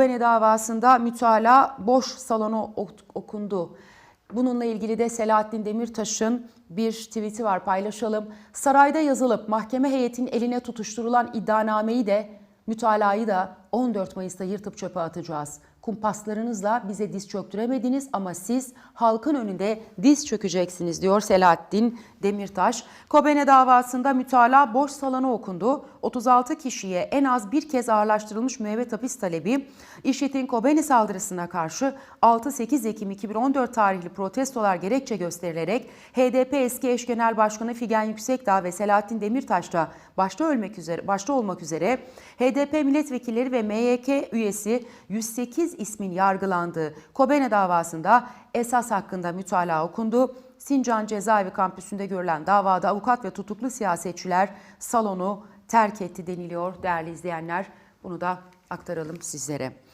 Kobane davasında mütalaa boş salonu ok- okundu. Bununla ilgili de Selahattin Demirtaş'ın bir tweet'i var paylaşalım. Sarayda yazılıp mahkeme heyetinin eline tutuşturulan iddianameyi de mütalayı da 14 Mayıs'ta yırtıp çöpe atacağız. Kumpaslarınızla bize diz çöktüremediniz ama siz halkın önünde diz çökeceksiniz diyor Selahattin Demirtaş. Kobane davasında mütalaa boş salonu okundu. 36 kişiye en az bir kez ağırlaştırılmış müebbet hapis talebi, IŞİD'in Kobane saldırısına karşı 6-8 Ekim 2014 tarihli protestolar gerekçe gösterilerek HDP eski eş genel başkanı Figen Yüksekdağ ve Selahattin Demirtaş da başta ölmek üzere başta olmak üzere HDP milletvekilleri ve MYK üyesi 108 ismin yargılandığı Kobane davasında esas hakkında mütalaa okundu. Sincan Cezaevi kampüsünde görülen davada avukat ve tutuklu siyasetçiler salonu terk etti deniliyor değerli izleyenler. Bunu da aktaralım sizlere.